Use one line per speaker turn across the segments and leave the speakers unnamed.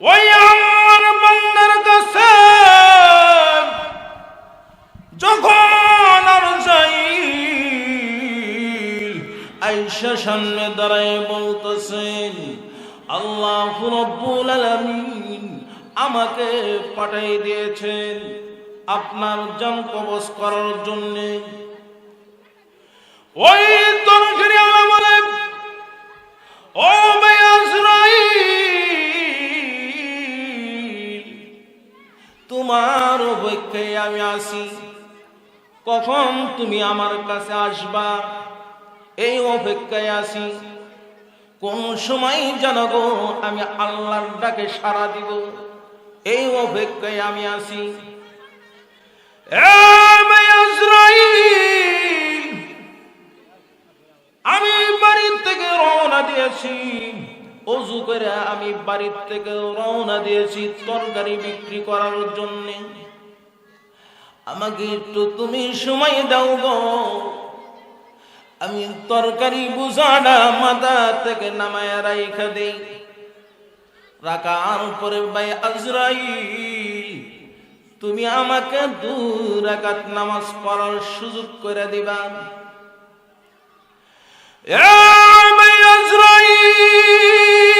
ওই আমার বান্দার কাছে যখন আর যাই আইসা সামনে দাঁড়ায় বলতেছেন আমাকে পাঠাই দিয়েছেন আপনার জান করার জন্যে। অপেক্ষায় আমি আসি কখন তুমি আমার কাছে আসবা? এই অপেক্ষায় আসি কোন সময় জানাব আমি আল্লাহর ডাকে সাড়া দিব। এই অপেক্ষায় আমি আসি আমি বাড়ির থেকে রওনা দিয়েছি। অজু করে আমি বাড়ির থেকে রওনা দিয়েছি তরকারি বিক্রি করার জন্য। আমাকে একটু তুমি সময় দাও গো। আমি তরকারি বুঝানা মাথা থেকে নামায় রাইখা দেই। রাখার পরে ভাই আজরাইল, তুমি আমাকে দু রাকাত নামাজ পড়ার সুযোগ করে দিবা। এ ভাই আজরাইল!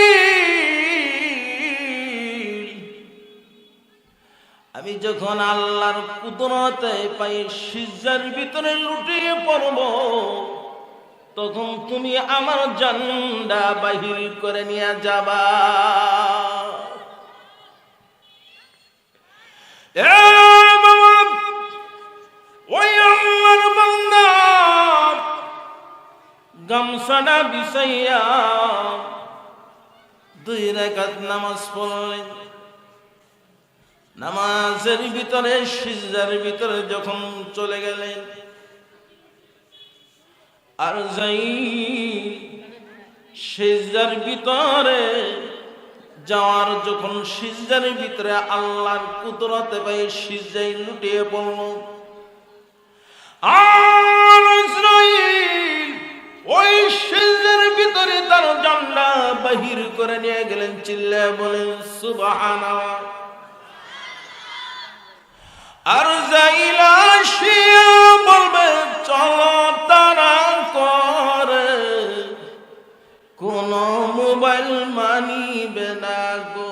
আমি যখন আল্লাহর কুদরতে পাই সিজার ভিতরে লুটিয়ে পড়ব তখন তুমি আমার জান্ডা বাহির করে নিয়ে যাবা। আল্লাহর বান্দা। দুই রেখাত নামাজ পড়লেন। নামাজের ভিতরে, সিজদার ভিতরে যখন চলে গেলেন, আর যাই সিজদার ভিতরে যাওয়ার যখন সিজদার ভিতরে আল্লাহর কুদরতে পাই সিজদাই লুটিয়ে পড়ল। আর ওই সিজদার ভিতরে তার জান্ডা বাহির করে নিয়ে গেলেন চিল্লা বলেন, সুবহানাল্লাহ। আর যাইলা শিয়া বলবে, চলো তারা করে। কোন মোবাইল মানিবে না গো,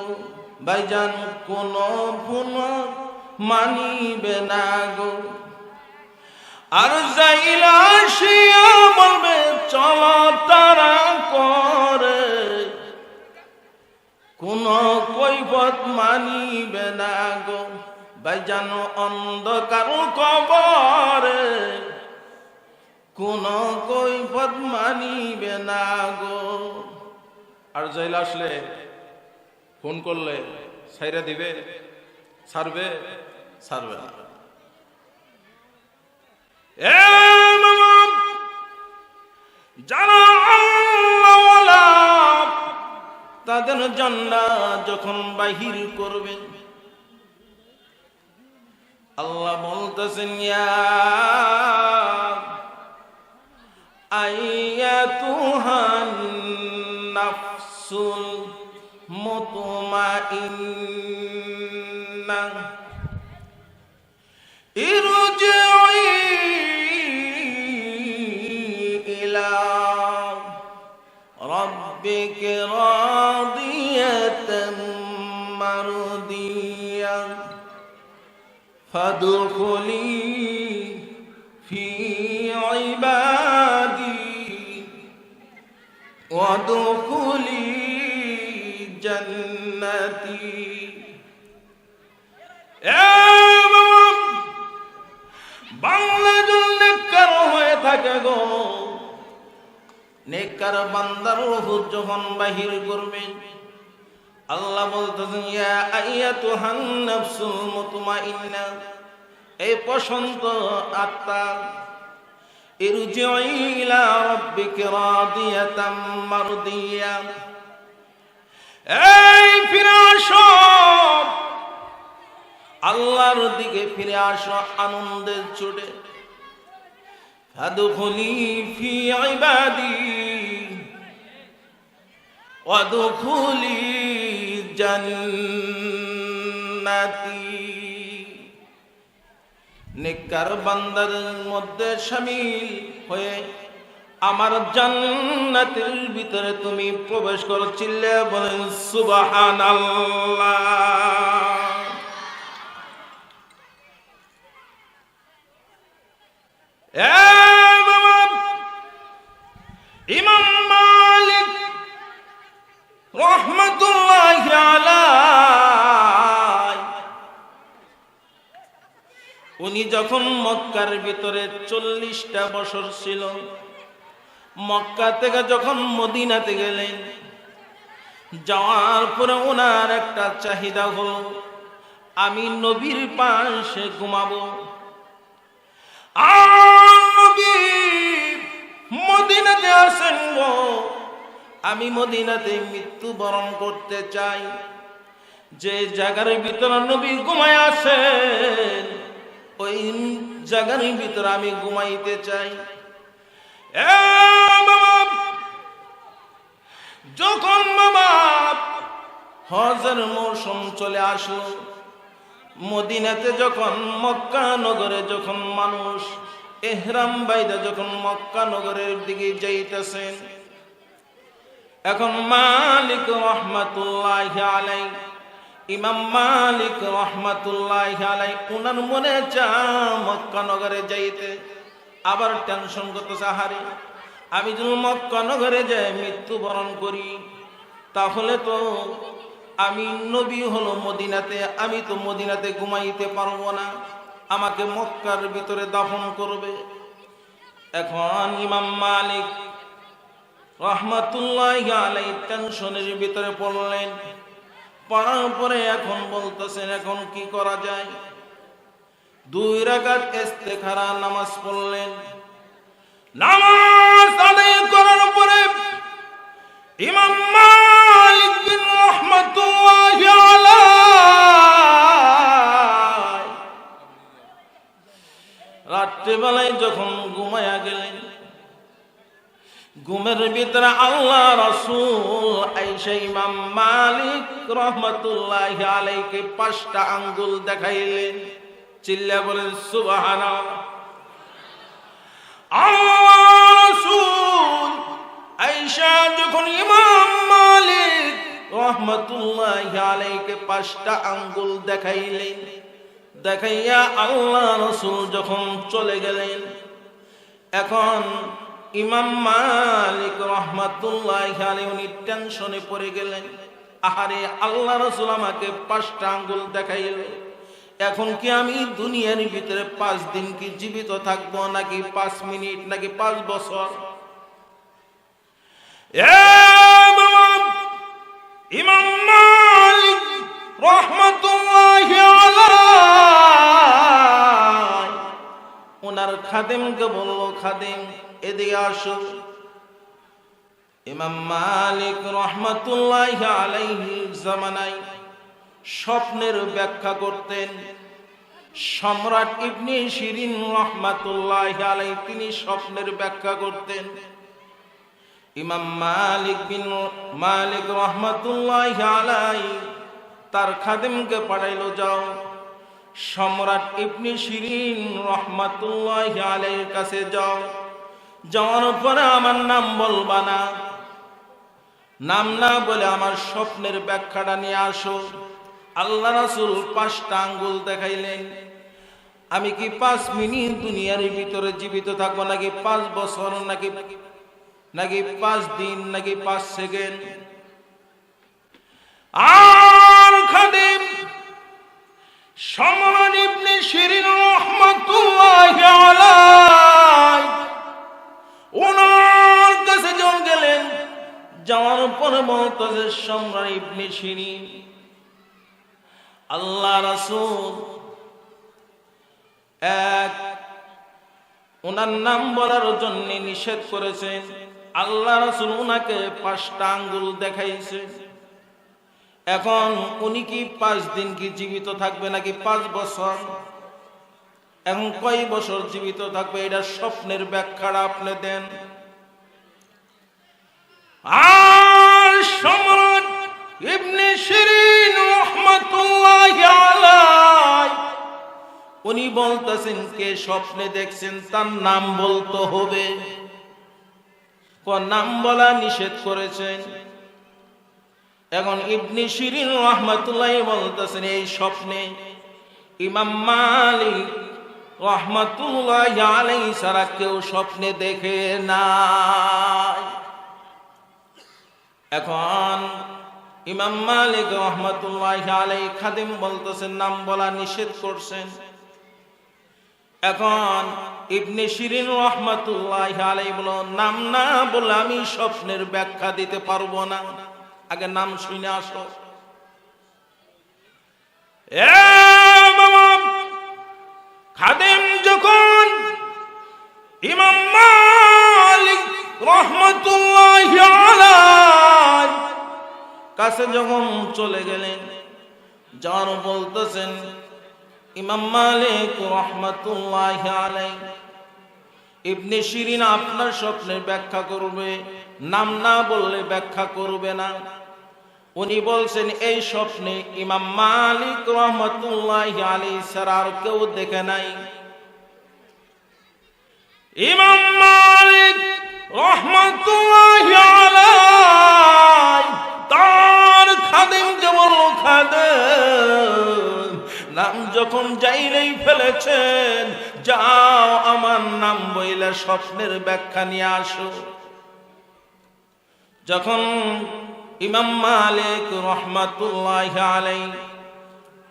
ভাইজান, কোন ফোন মানিবে না গো। আর যাইলা শিয়া বলবে, চলো তারা করে। কোন কৈফত মানিবে না গো। ভাইজান অন্ধকার কবরে, কোন কৈফত মানিবে না গো। আর জয়লা আসলে ফোন করলে সাইরা দিবে, ছাড়বে ছাড়বে না। যারা তাদের জান্ডা যখন বাহির করবেন আল্লাহ বলতেছেন নাফসুল মুতমাইন্না فادخلي في عبادي وادخلي جنتي বাংলা জন্য নেককার হয়ে থাকে গো নেককার বান্দার রূহ যখন বাহির করবেন আল্লাহ বলতেছেন, ইয়া আইয়াতুহান নাফসুল মুতমাইন্না এই পছন্দ আত্মা ইরজিই ইলা রাব্বিকা রাদিয়াতাম মারদিয়া। এই ফিরে আসো। আল্লাহর দিকে ফিরে আসো আনন্দের চোটে। ফাদখুলি ফি ইবাদি অদুখুলি জান্নাতি। নেককার বান্দার মধ্যে শামিল হয়ে আমার জান্নাতের ভিতরে তুমি প্রবেশ করো চিল্লে বলেন সুবাহান ইমাম মালিক রহমতুল্লাহ যখন মক্কার ভিতরে চল্লিশটা বছর ছিল, মক্কা থেকে যখন মদিনাতে গেলেন, যাওয়ার পরে ওনার একটা চাহিদা হলো, আমি নবীর পাশে ঘুমাবো। মদিনাতে আসেন গো। আমি মদিনাতে মৃত্যুবরণ করতে চাই। যে জায়গার ভিতরে নবী ঘুমায় আসেন ওই জায়গার ভিতরে আমি ঘুমাইতে চাই। যখন বাবা হজের মৌসুম চলে আসলো, মদিনাতে যখন, মক্কা নগরে যখন মানুষ, এহরাম বাইদা যখন মক্কা নগরের দিকে যাইতেছেন, এখন মালিক রহমাতুল্লাহ আলাই ইমাম মালিক রহমাতুল্লাহ আলাই উনার মনে চা মক্কা নগরে যাইতে। আবার টেনশন করতেছে, আহারে, আমি যদি মক্কা নগরে যাই, মৃত্যুবরণ করি, তাহলে তো আমি নবী হলো মদিনাতে, আমি তো মদিনাতে ঘুমাইতে পারব না। আমাকে মক্কার ভিতরে দাফন করবে। এখন ইমাম মালিক রহমাতুল্লাহ আলাই টেনশনের ভিতরে পড়লেন। পড়ার পরে এখন বলতেছেন, এখন কি করা যায়? দুই নামাজ পড়লেন। নামাজ আদায় করার পরে ইমাম মালিক বিন যখন ঘুমের ভিতরে আল্লাহ রসুল ইমাম মালিক রহমতুল্লাহ আলাইকে পাঁচটা আঙ্গুল দেখাইলেন। চিল্লা বলেন সুবাহানা যখন ইমাম মালিক রহমতুল্লাহ আলাইকে পাঁচটা আঙ্গুল দেখাইলেন, দেখাইয়া আল্লাহ রসুল যখন চলে গেলেন, এখন ইমাম মালিক রহমাতুল্লাহ আলাই উনি টেনশনে পড়ে গেলেন। আহারে, আল্লাহ রসুল আমাকে পাঁচটা আঙ্গুল দেখাইল এখন কি আমি দুনিয়ার ভিতরে পাঁচ দিন কি জীবিত থাকব নাকি পাঁচ মিনিট নাকি পাঁচ বছর? ইমাম মালিক রহমাতুল্লাহ ওনার খাদেমকে বলল, খাদেম এদিকে আসো ইমাম মালিক রহমাতুল্লাহ আলাইহি জামানায় স্বপ্নের ব্যাখ্যা করতেন। সম্রাট ইবনে শিরিন রহমাতুল্লাহ আলাই তিনি স্বপ্নের ব্যাখ্যা করতেন। ইমাম মালিক বিন মালিক রহমাতুল্লাহ আলাই তার খাদেমকে পাঠাইলো, যাও। সম্রাট ইবনে শিরিন রহমাতুল্লাহ আলাইহির কাছে যাও। যাওয়ার পরে আমার নাম বলবা না। নাম না বলে আমার স্বপ্নের ব্যাখ্যাটা নিয়ে আসো। আল্লাহ রাসূল পাঁচটা আঙ্গুল দেখাইলেন। আমি কি পাঁচ মিনিট দুনিয়ার ভিতরে জীবিত থাকব নাকি পাঁচ বছর, নাকি নাকি পাঁচ দিন, নাকি পাঁচ সেকেন্ড? আর খাদিম সম্রাট ইবনে শিরিন রহমাতুল্লাহ আলাই যাওয়ার পরে বলতেছে সম্রাট ইবনে শিরিন আল্লাহ রাসূল এক ওনার নাম বলার জন্য নিষেধ করেছেন। আল্লাহ রাসূল ওনাকে পাঁচটা আঙ্গুল দেখাইছে। এখন উনি কি পাঁচ দিন কি জীবিত থাকবে নাকি পাঁচ বছর? এখন কয় বছর জীবিত থাকবে? এটা স্বপ্নের ব্যাখ্যাটা আপনি দেন। আর সম্রাট ইবনে শিরিন রহমাতুল্লাহ আলাই উনি বলতেছেন, কে স্বপ্নে দেখছেন, তার নাম বলতে হবে। নাম বলা নিষেধ করেছেন? এখন ইবনি শিরিন রহমাতুল্লাহ বলতেছেন, এই স্বপ্নে ইমাম মালিক রহমাতুল্লাহ আলাই সারা কেউ স্বপ্নে দেখে না এখন ইমাম মালিক রহমতুল্লাহ আলাই খাদিম বলতেছেন, নাম বলা নিষেধ করছেন। এখন ইবনে শিরিন রহমতুল্লাহ আলাই বলো, নাম না বলে আমি স্বপ্নের ব্যাখ্যা দিতে পারব না। আগে নাম শুনে আসো। খাদেম যখন ইমাম কাছে যখন চলে গেলেন, যার বলতেছেন, ইমাম মালিক ইবনে আপনার স্বপ্নের ব্যাখ্যা করবে, নাম না বললে ব্যাখ্যা করবে না। উনি বলছেন, এই স্বপ্নে ইমাম মালিক রহমতুল্লাহ আলী ছাড়া আর কেউ দেখে নাই। ইমাম মালিক রহমতুল্লাহ আলাই নাম যখন যাইলেই ফেলেছেন, যাও আমার নাম বইলে স্বপ্নের ব্যাখ্যা নিয়ে আসো। যখন ইমাম মালিক রহমাতুল্লাহ আলাই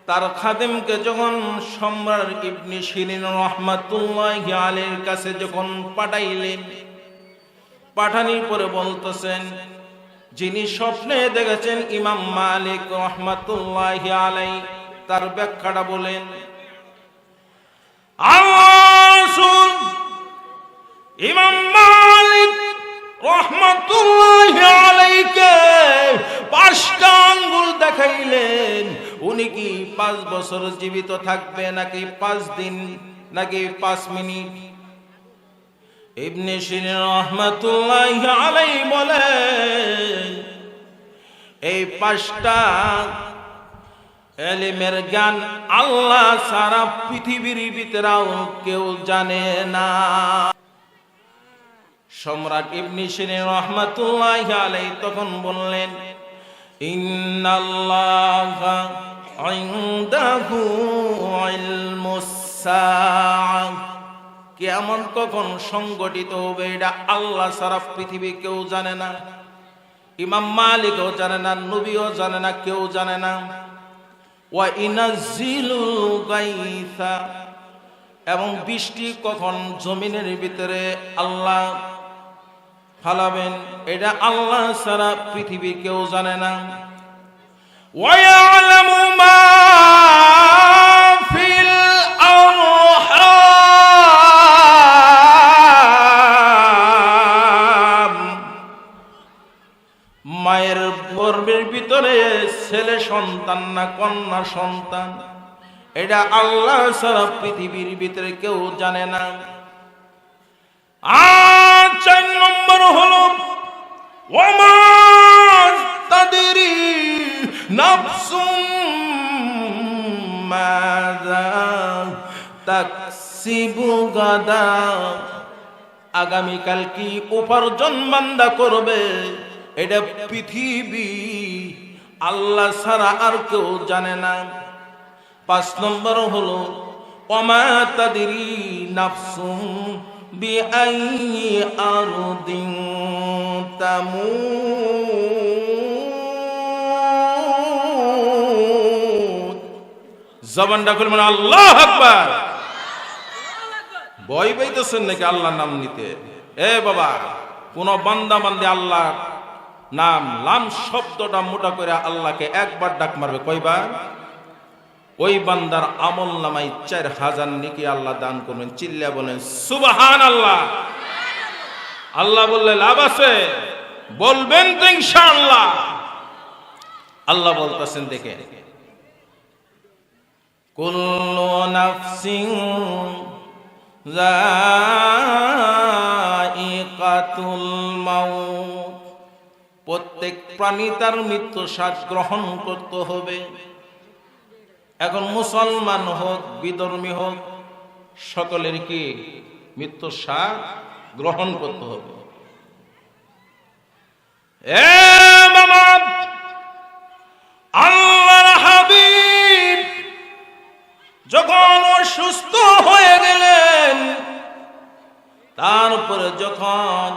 তার খাদেমকে যখন সম্রাট ইবনি শিরিন রহমাতুল্লাহ আলীর কাছে যখন পাঠাইলেন, পাঠানির পরে বলতেছেন যিনি স্বপ্নে দেখেছেন ইমাম মালিক রহমাতুল্লাহ আলাই তার ব্যাখ্যাটা বলেন ইমাম মালিক রহমতুল্লাহ আলাইকে পাঁচটা আঙ্গুল দেখাইলেন। উনি কি পাঁচ বছর জীবিত থাকবে নাকি পাঁচ দিন নাকি পাঁচ মিনিট? ইবনে শিরিন রহমতুল্লাহ আলাই বলেন এই পাঁচটা এলিমের জ্ঞান আল্লাহ সারা পৃথিবীর ভিতরাও কেউ জানে না। সম্রাট ইবনি সিরিন রহমাতুল্লাহ আলাই তখন বললেন, ইন্নাল্লাহা ইনদাহু ইলমুস কেমন কখন সংগঠিত হবে, এটা আল্লাহ সারাফ পৃথিবী কেউ জানে না। ইমাম মালিকও জানে না, নবীও জানে না, কেউ জানে না। ওয়া এবং বৃষ্টি কখন জমিনের ভিতরে আল্লাহ ফালাবেন, এটা আল্লাহ সারা পৃথিবী কেউ জানে না। ওয়া মা সন্তান না কন্যা সন্তান? এটা আল্লাহ সারা পৃথিবীর ভিতরে কেউ জানে না। আর চার নম্বর হলো তাদের আগামীকাল কি উপার্জন বান্দা করবে? এটা পৃথিবী আল্লাহ ছাড়া আর কেউ জানে না। পাঁচ নম্বর হলো অমা তাদেরই নাফসুম বিআই আরদিন তামুত। জবানটা খুলে মানে আল্লাহ আকবার। ভয় পাইতেছেন নাকি আল্লাহর নাম নিতে? এ বাবা, কোন বান্দা বান্দে আল্লাহ নাম লাম শব্দটা মোটা করে আল্লাহকে একবার ডাক মারবে, কয়বার? ওই বান্দার আমল নামাই চার হাজার নিকি আল্লাহ দান করবেন চিল্লা বলেন সুবাহান আল্লাহ আল্লাহ বললে, লাভ আছে? বলবেন তো আল্লাহ বলতেছেন, দেখে। কুল্লু নাফসিন যায়িকাতুল প্রাণী তার মৃত্যু শ্বাস গ্রহণ করতে হবে। এখন মুসলমান হোক, বিধর্মী হোক, সকলের কি মৃত্যুর স্বাদ গ্রহণ করতে হবে? যখন অসুস্থ হয়ে গেলেন, তারপরে যখন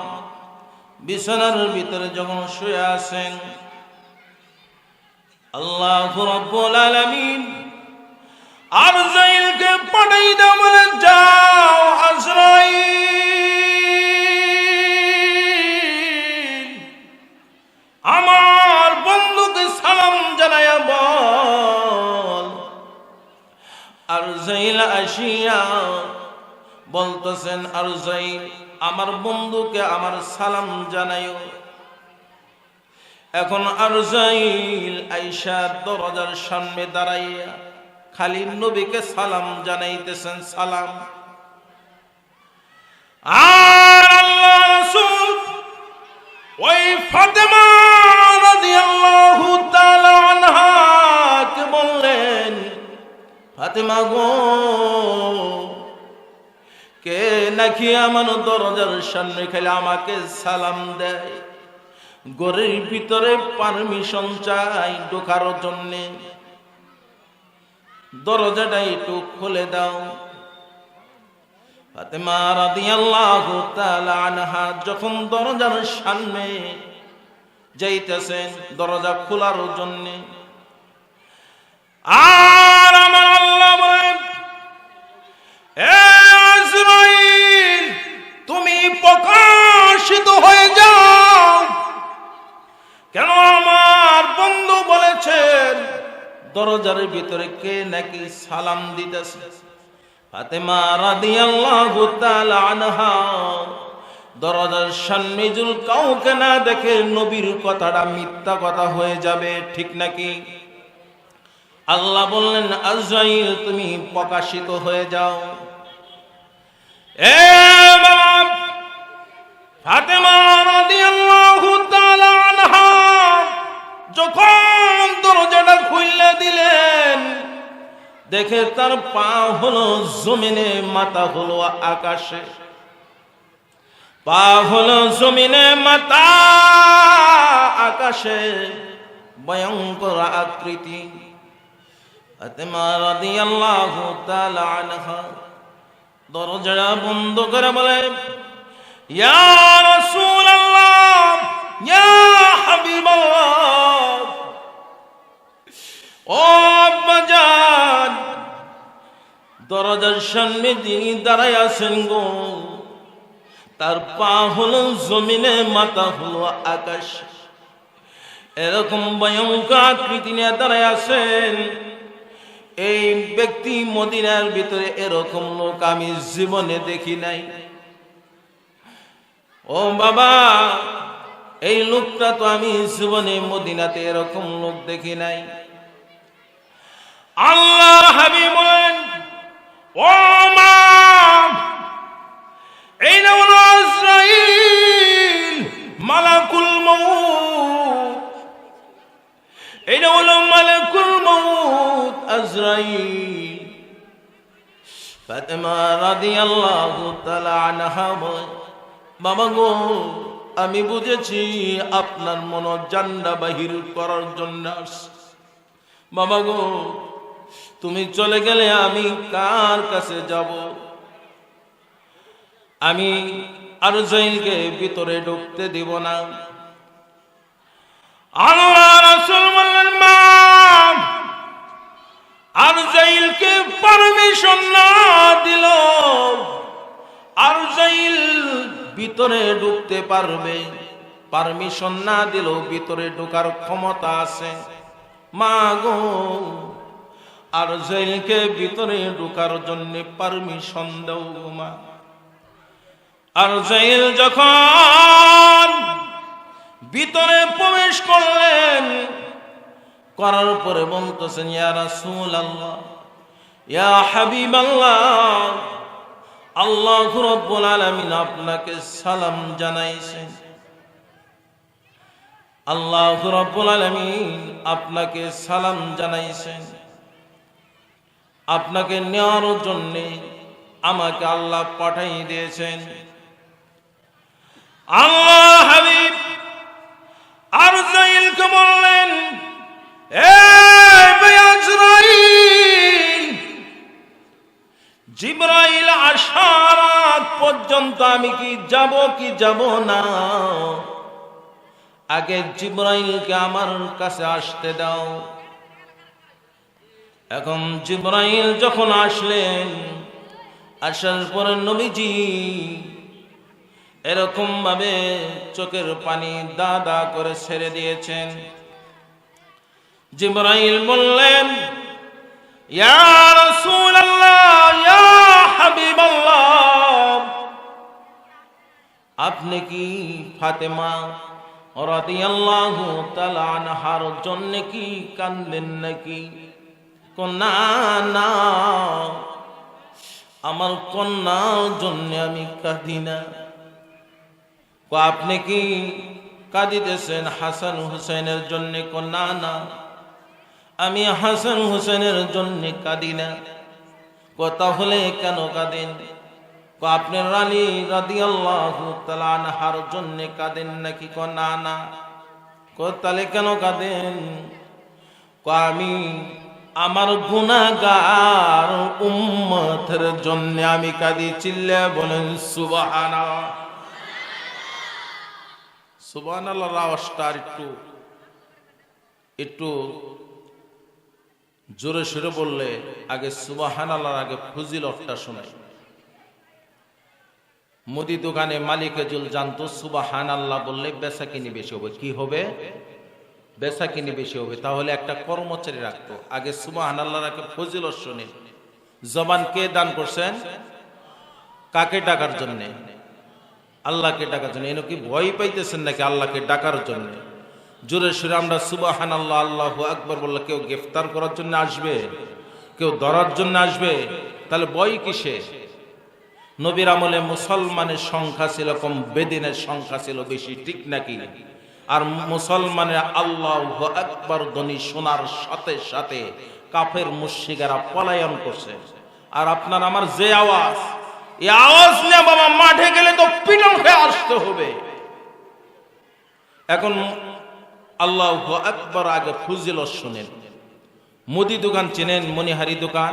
বিছানার ভিতরে যখন শুয়ে আছেন, আল্লাহ রব্বুল আলামিন আর জাইলকে পাঠাই দাও, বলে, যাও আজরাইল, আমার বন্ধুকে সালাম জানায়া বল। আর জাইল আসিয়া বলতেছেন আর জাইল আমার বন্ধুকে আমার সালাম জানাইও। এখন আর জাইল আইসা দরজার সামনে দাঁড়াইয়া খালি নবীকে সালাম জানাইতেছেন, সালাম। ওই ফাতেমা বললেন, ফাতেমা গো কে নাকি আমার দরজার সামনে খেলে আমাকে সালাম দেয়? গরের ভিতরে পারমিশন চাই ঢোকার জন্যে। দরজাটা একটু খুলে দাও। ফাতেমা রাদিয়াল্লাহু তাআলা আনহা যখন দরজার সামনে যাইতেছেন দরজা খোলার জন্য। আর আমার আল্লাহ এ আজরাইল তুমি প্রকাশিত হয়ে যাও। কেন আমার বন্ধু বলেছেন, দরজার ভিতরে কে নাকি সালাম দিতেছে? ফাতেমা দরজার কাউকে না দেখে নবীর কথাটা মিথ্যা কথা হয়ে যাবে, ঠিক নাকি? আল্লাহ বললেন, আজরাইল, তুমি প্রকাশিত হয়ে যাও এ বাবা ফাতেমা রাদিয়াল্লাহু তাআলা আনহা যখন দরজাটা খুললে দিলেন, দেখে তার পা হলো জমিনে, মাথা হলো আকাশে। পা হলো জমিনে, মাথা আকাশে। ভয়ঙ্কর আকৃতি। ফাতেমা রাদিয়াল্লাহু তাআলা আনহা দরজা বন্ধ করে বলে দরজার সামনে যিনি দাঁড়ায় আছেন গো, তার পা হলো জমিনে, মাথা হলো আকাশ। এরকম ভয়ঙ্কর আকৃতি নিয়ে দাঁড়ায় আছেন। এই ব্যক্তি মদিনার ভিতরে এরকম লোক আমি জীবনে দেখি নাই। ও বাবা, এই লোকটা তো আমি জীবনে মদিনাতে এরকম লোক দেখি নাই। আল্লাহ হাবিব ও মা, এই না মালাকুল মউত এটা হলো মালাকুল মউত। আজরাইল। ফাতেমা রাদিয়াল্লাহু তাআলা আনহা বাবা গো, আমি বুঝেছি আপনার মন জান্ডা বাহির করার জন্য বাবা গো, তুমি চলে গেলে আমি কার কাছে যাব? আমি আর জৈলকে ভিতরে ঢুকতে দিব না। আল্লাহ রাসূল বললেন, মা আর জাইলকে পারমিশন না দিল। আর জাইল ভিতরে ঢুকতে পারবে। পারমিশন না দিল, ভিতরে ঢোকার ক্ষমতা আছে। মা গো আর জাইলকে ভিতরে ঢোকার জন্য পারমিশন দাও মা। আর জাইল যখন ভিতরে প্রবেশ করলেন করার পরে বলতেছেন, ইয়া রাসূল আল্লাহ ইয়া হাবিব আল্লাহ আল্লাহ রব্বুল আলামিন আপনাকে সালাম জানাইছেন। আল্লাহ রব্বুল আলামিন আপনাকে সালাম জানাইছেন। আপনাকে নেওয়ার জন্যে আমাকে আল্লাহ পাঠাই দিয়েছেন। আল্লাহ হাবিব, আর বললেন জিব্রাইল আসার পর্যন্ত আমি কি যাব কি যাব না? আগে জিব্রাইলকে আমার কাছে আসতে দাও। এখন জিব্রাইল যখন আসলেন, আসার পরে নবীজি এরকম ভাবে চোখের পানি দা দা করে ছেড়ে দিয়েছেন। জিব্রাইল বললেন, ইয়া রাসূলুল্লাহ, ইয়া হাবিবাল্লাহ, আপনি কি ফাতেমা রাদিয়াল্লাহু তাআলা আনহার জন্য কি কান্দেন নাকি? কন্যা, না, আমার কন্যার জন্য আমি কাঁদি না। আপনি কি কাঁদিতেছেন হাসান হুসেনের জন্য কন্যা, না? আমি হাসান হুসেনের জন্য কাঁদি না। কো তাহলে কেন কাঁদেন? আপনার রানী রাদিয়াল্লাহু আল্লাহ আনহার জন্য কাঁদেন নাকি? কো, না না। তাহলে কেন কাঁদেন? আমি আমার গুনাহগার উম্মতের জন্য আমি কাঁদি চিল্লে বলেন সুবহানা আওয়াজটা আর একটু একটু জোরে সরে বললে, আগে সুবহানাল্লাহর আগে ফজিলতটা শোনাই মুদি দোকানে মালিকে জুল জানতো সুবাহান আল্লাহ বললে, বেচা কিনি বেশি হবে। কি হবে? বেচা কিনি বেশি হবে। তাহলে একটা কর্মচারী রাখতো। আগে সুবাহান আল্লাহ রাখে ফজিল শোনে। জবান কে দান করছেন? কাকে ডাকার জন্যে? আল্লাহকে ডাকার জন্য। এনে কি ভয় পাইতেছেন নাকি আল্লাহকে ডাকার জন্য? জোরে সুরে আমরা সুবাহান আল্লাহ আল্লাহ আকবর বললে কেউ গ্রেফতার করার জন্য আসবে? কেউ ধরার জন্য আসবে? তাহলে বই কিসে? নবীর আমলে মুসলমানের সংখ্যা ছিল কম বেদিনের সংখ্যা ছিল বেশি, ঠিক নাকি? আর মুসলমানের আল্লাহ একবার ধ্বনি শোনার সাথে সাথে কাফের মুশিকারা পলায়ন করছে। আর আপনার আমার যে আওয়াজ, এই আওয়াজ নিয়ে বাবা মাঠে গেলে তো পিটন হয়ে আসতে হবে। এখন আল্লাহ একবার আগে ফুজিল শোনেন। মুদি দোকান চেনেন মনিহারি দোকান?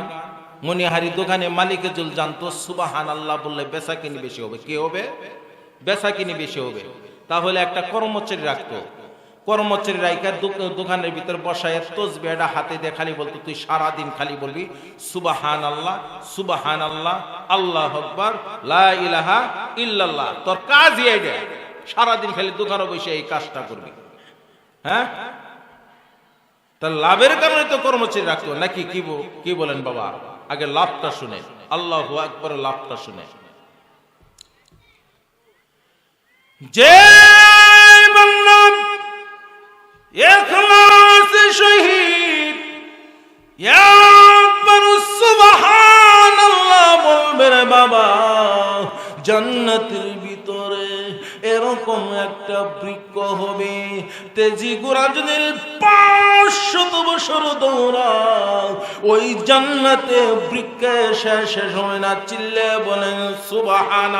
মনিহারি দোকানে মালিকে জুল জানতো সুবাহান আল্লাহ বললে বেচা কিনি বেশি হবে। কে হবে? বেচা কিনি বেশি হবে। তাহলে একটা কর্মচারী রাখতো। কর্মচারী রাইকা দোকানের ভিতর বসায় তসবি এটা হাতে দিয়ে খালি বলতো, তুই সারাদিন খালি বলবি সুবাহান আল্লাহ সুবাহান আল্লাহ আল্লাহ আকবার, লা ইলাহা ইল্লাল্লাহ, তোর কাজই এইটা সারাদিন খালি দোকানে বসে এই কাজটা করবি। হ্যাঁ? তার লাভের কারণে তো কর্মচারী রাখতো, নাকি কি কি বলেন বাবা? আগে লাভটা শুনে আল্লাহ একবার লাভটা শুনে যে বাবা, জান্নাতের ভিতরে এরকম একটা বৃক্ষ হবে। তেজি গোড়া পাঁচশত বছর দৌড়াও। ওই জান্নাতে বৃক্ষে শেষ শেষ হয় না। চিল্লে বলেন সুবাহান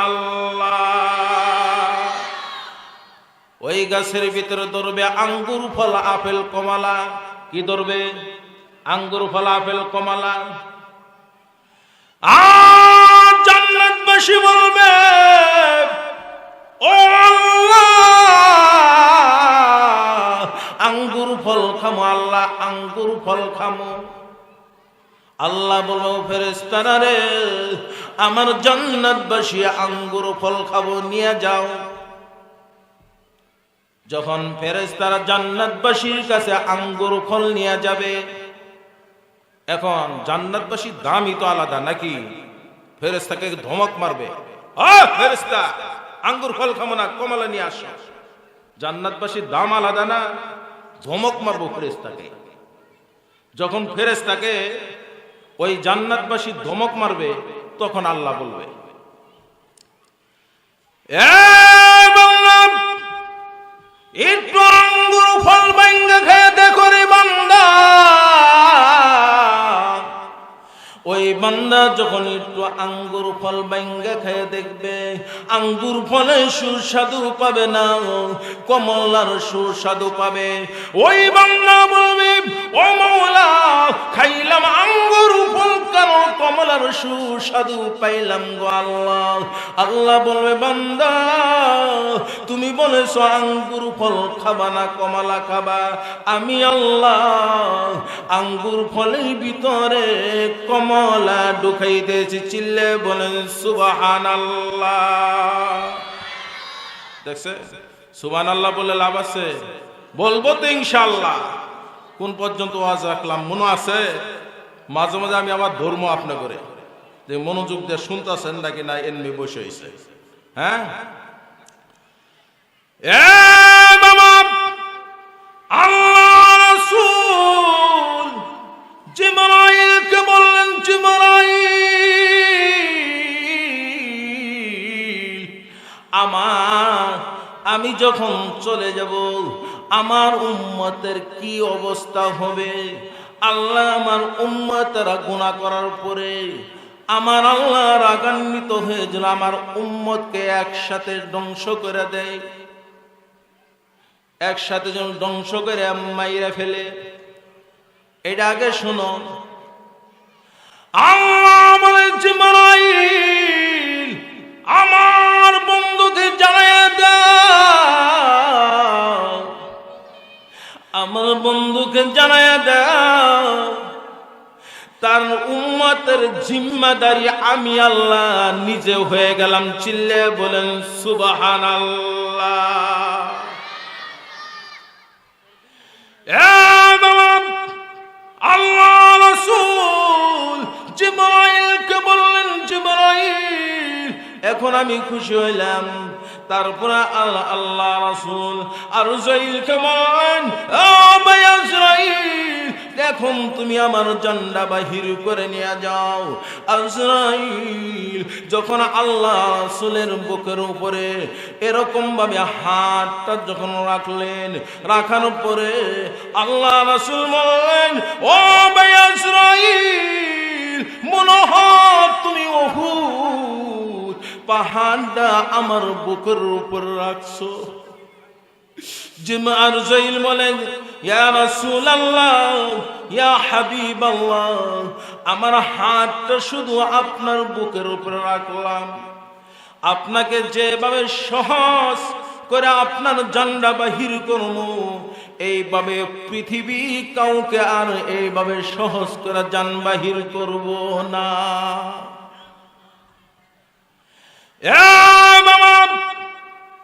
ওই গাছের ভিতরে ধরবে আঙ্গুর, ফল, আপেল, কমলা। কি ধরবে? আঙ্গুর, ফল, আপেল, কমলা। আর জান্নাতবাসী বলবে আঙ্গুর ফল খামো, আল্লাহ, আঙ্গুর ফল খামো। আল্লাহ বলো ফেরেস্তারা রে, আমার জান্নাতবাসী আঙ্গুর ফল খাব, নিয়ে যাও। যখন ফেরেস্তারা জান্নাতবাসীর কাছে আঙ্গুর ফল নিয়ে যাবে, এখন জান্নাতবাসীর দামই তো আলাদা, নাকি? ফেরেস্তাকে ধমক মারবে। ফেরেস্তা আঙ্গুর ফল খাব না কমলা নিয়ে আসো। জান্নাতবাসীর দাম আলাদা না ধমক মারবো ফেরেস্তাকে যখন ফেরেস্তাকে ওই জান্নাতবাসী ধমক মারবে তখন আল্লাহ বলবে "এ বান্দা, একটু আঙ্গুর ফল ভাঙ্গা খেয়ে দেখো রে বান্দা। বান্দা যখন একটু আঙ্গুর ফল বাইঙ্গা খেয়ে দেখবে, আঙ্গুর ফলে সুস্বাদু পাবে না কমলার সুস্বাদু পাবে। ওই বান্দা বলবে, ও মৌলা, খাইলাম আঙ্গুর ফল কেন কমলার সুস্বাদু পাইলাম গো আল্লাহ। আল্লাহ বলবে, বান্দা, তুমি বলেছ আঙ্গুর ফল খাবা না, কমলা খাবা? আমি আল্লাহ, আঙ্গুর ফলের ভিতরে কমলা ঢুকাইতেছি চিল্লে বলেন সুবাহান দেখছে? আল্লাহ বলে লাভ আছে? বলব তো ইনশাল্লাহ কোন পর্যন্ত ওয়াজ রাখলাম? মনে আছে? মাঝে মাঝে আমি আবার ধর্ম আপনি করে। যে মনোযোগ দিয়ে শুনতেছেন নাকি না, এমনি বসে হয়েছে হ্যাঁ? এ বাবা আল্লাহ রাসূল! জিবরাইলকে বললেন জিবরাইল আমার আমি যখন চলে যাব আমার উম্মতের কি অবস্থা হবে আল্লাহ আমার উম্মতেরা গুণা করার পরে আমার আল্লাহ রাগান্বিত হয়েছিল আমার উম্মতকে একসাথে ধ্বংস করে দেয় একসাথে যখন ধ্বংস করে মাইরা ফেলে এটা আগে শোনো। আমার বন্ধুকে জানায় আমার বন্ধুকে জানায় দাও। তার উম্মতের জিম্মাদারি আমি আল্লাহ নিজে হয়ে গেলাম। চিল্লে বলেন সুবাহান আল্লাহ আল্লাহ এখন আমি খুশি হইলাম। তারপরে আল্লাহ আল্লাহ রসুল আর ও এখন তুমি আমার জন্ডা বাহির করে নিয়ে যাও। আজরাইল যখন আল্লাহ রাসুলের বুকের উপরে এরকম ভাবে হাতটা যখন রাখলেন, রাখার উপরে আল্লাহ রাসুল বললেন, ও মনে হয় তুমি ওহু পাহাড়টা আমার বুকের উপর রাখছো। আমার হাতটা শুধু আপনার বুকের উপরে রাখলাম। আপনাকে যেভাবে সহজ করে আপনার জান্ডা বাহির করব, এইভাবে পৃথিবী কাউকে আর এইভাবে সহজ করে যান বাহির করব না। বাবা,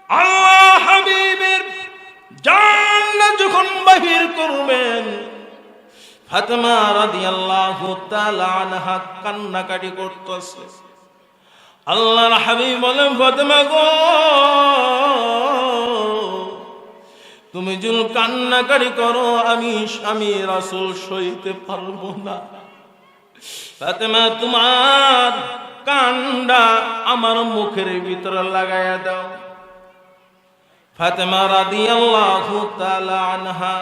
আল্লাহ হাবিবের জান্নাত যখন বাহির করবেন, ফাতেমা রাদিয়াল্লাহু তাআলা আনহা কান্নাকাটি করতেছে। আল্লাহর হাবিব বলেন, ফাতেমা গো, তুমি যদি কান্নাকাটি করো, আমি স্বামী রাসূল সইতে পারব না। ফাতেমা, তোমার কান্ডা আমার মুখের ভিতরে লাগাইয়া দাও। ফাতেমা রাদিয়াল্লাহু তাআলা আনহা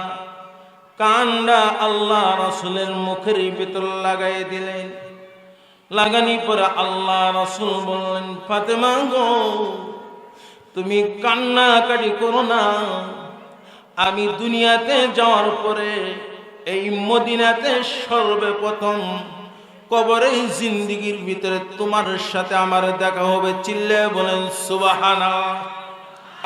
কান্ডা আল্লাহ রসুলের মুখের ভিতর লাগাই দিলেন। লাগানি পরে আল্লাহ রাসূল বললেন, ফাতেমা গো, তুমি কান্নাকাটি করো না। আমি দুনিয়াতে যাওয়ার পরে এই মদিনাতে সর্বপ্রথম কবরে জিন্দিগির ভিতরে তোমার সাথে আমার দেখা হবে। চিল্লে বলেন সুবাহানা